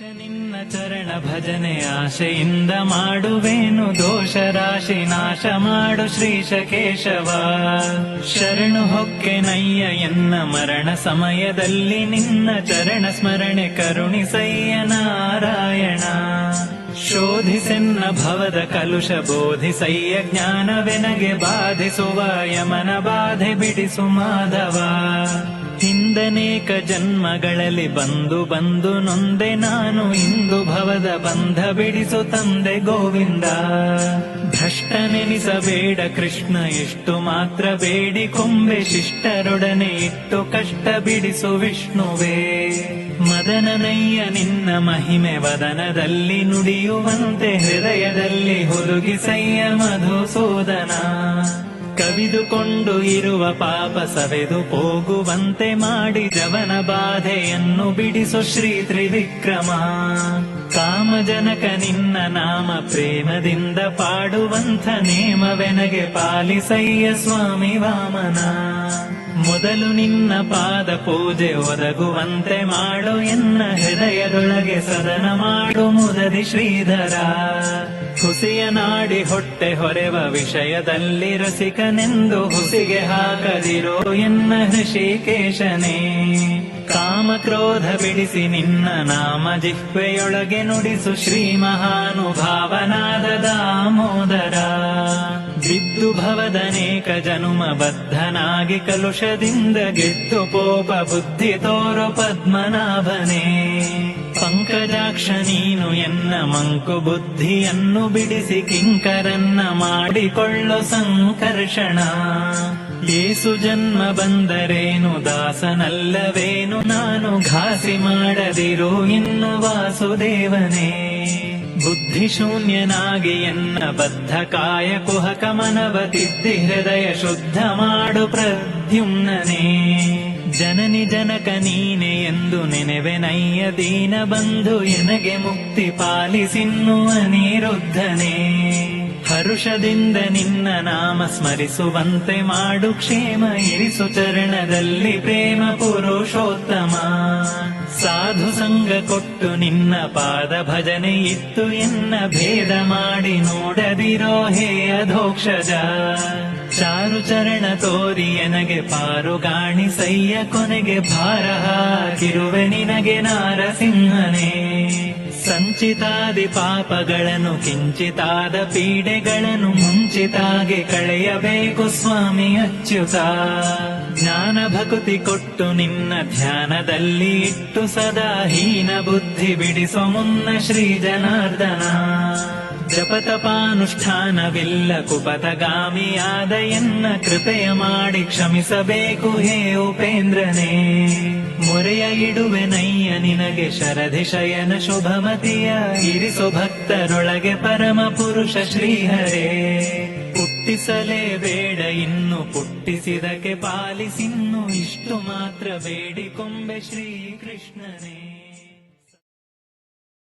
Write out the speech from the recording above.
ನಿನ್ನ ಚರಣ ಭಜನೆ ಆಶೆಯಿಂದ ಮಾಡುವೇನು. ದೋಷ ರಾಶಿ ನಾಶ ಮಾಡು ಶ್ರೀಶ ಕೇಶವ. ಶರಣು ಹೊಕ್ಕೆ ನಯ್ಯ ಎನ್ನ ಮರಣ ಸಮಯದಲ್ಲಿ ನಿನ್ನ ಚರಣ ಸ್ಮರಣೆ ಕರುಣಿಸಯ್ಯ ನಾರಾಯಣ. ಶೋಧಿಸೆನ್ನ ಭವದ ಕಲುಷ ಬೋಧಿಸಯ್ಯ ಜ್ಞಾನವೆನಗೆ ಬಾಧಿಸುವ ಯಮನ ಬಾಧೆ ಬಿಡಿಸು ಮಾಧವ. ಹಿಂದನೇಕ ಜನ್ಮಗಳಲ್ಲಿ ಬಂದು ಬಂದು ನೊಂದೆ ನಾನು ಇಂದು ಭವದ ಬಂಧ ಬಿಡಿಸು ತಂದೆ ಗೋವಿಂದ. ಭ್ರಷ್ಟನೆನಿಸಬೇಡ ಕೃಷ್ಣ, ಎಷ್ಟು ಮಾತ್ರ ಬೇಡಿ ಕೊಂಬೆ ಶಿಷ್ಟರೊಡನೆ ಇಟ್ಟು ಕಷ್ಟ ಬಿಡಿಸು ವಿಷ್ಣುವೇ. ಮದನನಯ್ಯ ನಿನ್ನ ಮಹಿಮೆ ವದನದಲ್ಲಿ ನುಡಿಯುವಂತೆ ಹೃದಯದಲ್ಲಿ ಹುದುಗಿಸಯ್ಯ ಮಧುಸೂದನ. ಕವಿದುಕೊಂಡು ಇರುವ ಪಾಪ ಸವೆದು ಹೋಗುವಂತೆ ಮಾಡಿ ಜವನ ಬಾಧೆಯನ್ನು ಬಿಡಿಸು ಶ್ರೀ ತ್ರಿವಿಕ್ರಮ. ಕಾಮಜನಕ ನಿನ್ನ ನಾಮ ಪ್ರೇಮದಿಂದ ಪಾಡುವಂಥ ನೇಮವೆನಗೆ ಪಾಲಿಸಯ್ಯ ಸ್ವಾಮಿ ವಾಮನ. ಮೊದಲು ನಿನ್ನ ಪಾದ ಪೂಜೆ ಒದಗುವಂತೆ ಮಾಡು ಎನ್ನ ಹೃದಯದೊಳಗೆ ಸದನ ಮಾಡು ಮುದದಿ ಶ್ರೀಧರ. ಹುಸಿಯ ನಾಡಿ ಹೊಟ್ಟೆ ಹೊರೆವ ವಿಷಯದಲ್ಲಿ ರಸಿಕನೆಂದು ಹುಸಿಗೆ ಹಾಕದಿರೋ ಎನ್ನ ಹೃಷಿಕೇಶನೇ. ಕಾಮ ಕ್ರೋಧ ಬಿಡಿಸಿ ನಿನ್ನ ನಾಮ ಜಿಹ್ವೆಯೊಳಗೆ ನುಡಿಸು ಶ್ರೀ ಮಹಾನುಭಾವನಾದ ದಾಮೋದರ. ಬಿದ್ದು ಭವದನೇಕ ಜನುಮ ಬದ್ಧನಾಗಿ ಕಲುಷದಿಂದ ಗೆದ್ದು ಪೋಪ ಬುದ್ಧಿ ತೋರು ಪದ್ಮನಾಭನೇ. ಪಂಕಜಾಕ್ಷ ನೀನು ಎನ್ನ ಮಂಕು ಬುದ್ಧಿಯನ್ನು ಬಿಡಿಸಿ ಕಿಂಕರನ್ನ ಮಾಡಿಕೊಳ್ಳು ಸಂಕರ್ಷಣ. ಏಸು ಜನ್ಮ ಬಂದರೇನು, ದಾಸನಲ್ಲವೇನು, ನಾನು ಘಾಸಿ ಮಾಡದಿರು ಇನ್ನು ವಾಸುದೇವನೇ. ಬುದ್ಧಿ ಶೂನ್ಯನಾಗಿ ಎನ್ನ ಬದ್ಧ ಕಾಯ ಕುಹಕ ಮನವ ತಿದ್ದಿ ಹೃದಯ ಶುದ್ಧ ಮಾಡು ಪ್ರದ್ಯುಮ್ನನೇ. ಜನನಿ ಜನಕ ನೀನೆ ಎಂದು ನೆನೆವೆನಯ್ಯ ದೀನ ಬಂಧು ಎನಗೆ ಮುಕ್ತಿ ಪಾಲಿಸಿನ್ನುವ ನೀರುದ್ಧನೆ. ಹರುಷದಿಂದ ನಿನ್ನ ನಾಮ ಸ್ಮರಿಸುವಂತೆ ಮಾಡು ಕ್ಷೇಮ ಇರಿಸು ಚರಣದಲ್ಲಿ ಪ್ರೇಮ ಪುರುಷೋತ್ತಮ. ಸಾಧು ಸಂಘ ಕೊಟ್ಟು ನಿನ್ನ ಪಾದ ಭಜನೆ ಇತ್ತು ಎನ್ನ ಭೇದ ಮಾಡಿ ನೋಡದಿರೋ ಹೇ ಅಧೋಕ್ಷಜ. ಚಾರು ಚರಣ ತೋರಿ ಎನಗೆ ಪಾರುಗಾಣಿಸಯ್ಯ ಕೊನೆಗೆ ಭಾರ ಹಾಕಿರುವೆ ನಿನಗೆ ನಾರಸಿಂಹನೇ. ಸಂಚಿತಾದಿ ಪಾಪಗಳನ್ನು ಕಿಂಚಿತಾದ ಪೀಡೆಗಳನ್ನು ಮುಂಚಿತಾಗೆ ಕಳೆಯಬೇಕು ಸ್ವಾಮಿ ಅಚ್ಯುತ. ಜ್ಞಾನ ಭಕ್ತಿ ಕೊಟ್ಟು ನಿನ್ನ ಧ್ಯಾನದಲ್ಲಿ ಇಟ್ಟು ಸದಾ ಹೀನ ಬುದ್ಧಿ ಬಿಡಿಸೋ ಮುನ್ನ ಶ್ರೀ ಜನಾರ್ದನ. ಜಪತಪಾನುಷ್ಠಾನವಿಲ್ಲ ಕುಪತಗಾಮಿಯಾದ ಎನ್ನ ಕೃಪೆಯ ಮಾಡಿ ಕ್ಷಮಿಸಬೇಕು ಹೇ ಉಪೇಂದ್ರನೇ. ಮೊರೆಯ ಇಡುವೆ ನಯ್ಯ ನಿನಗೆ ಶರಧಿ ಶಯನ ಶುಭಮತಿಯ ಇರಿಸು ಭಕ್ತರೊಳಗೆ ಪರಮ ಪುರುಷ ಶ್ರೀಹರೇ. ಪುಟ್ಟಿಸಲೇ ಬೇಡ ಇನ್ನು ಪುಟ್ಟಿಸಿದಕ್ಕೆ ಪಾಲಿಸಿನ್ನು ಇಷ್ಟು ಮಾತ್ರ ಬೇಡಿಕೊಂಬೆ ಶ್ರೀ ಕೃಷ್ಣನೇ